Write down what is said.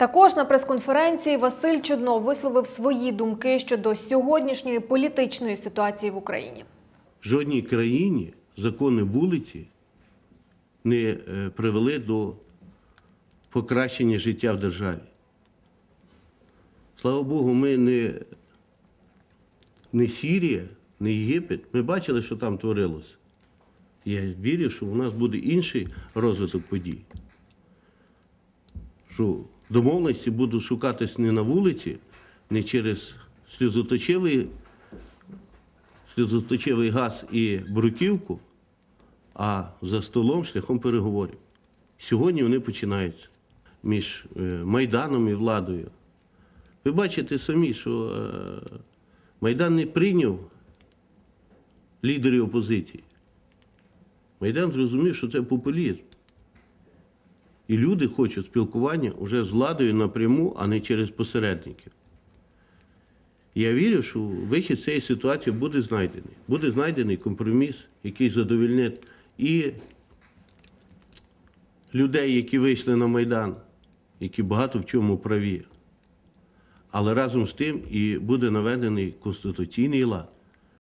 Також на прес-конференції Василь Чуднов висловив свої думки щодо сьогоднішньої політичної ситуації в Україні. В жодній країні закони вулиці не е, привели до покращення життя в державі. Слава Богу, ми не, не Сірія, не Єгипет. Ми бачили, що там творилося. Я вірю, що у нас буде інший розвиток подій. Що домовленості будуть шукатись не на вулиці, не через сльозоточивий сльозоточивий газ і бруківку, а за столом шляхом переговорів. Сьогодні вони починаються між е, Майданом і владою. Ви бачите самі, що е, Майдан не прийняв лідерів опозиції. Майдан зрозумів, що це популізм. І люди хочуть спілкування вже з владою напряму, а не через посередників. Я вірю, що вихід цієї ситуації буде знайдений. Буде знайдений компроміс, який задовільнить і людей, які вийшли на Майдан, які багато в чому праві. Але разом з тим і буде наведений конституційний лад.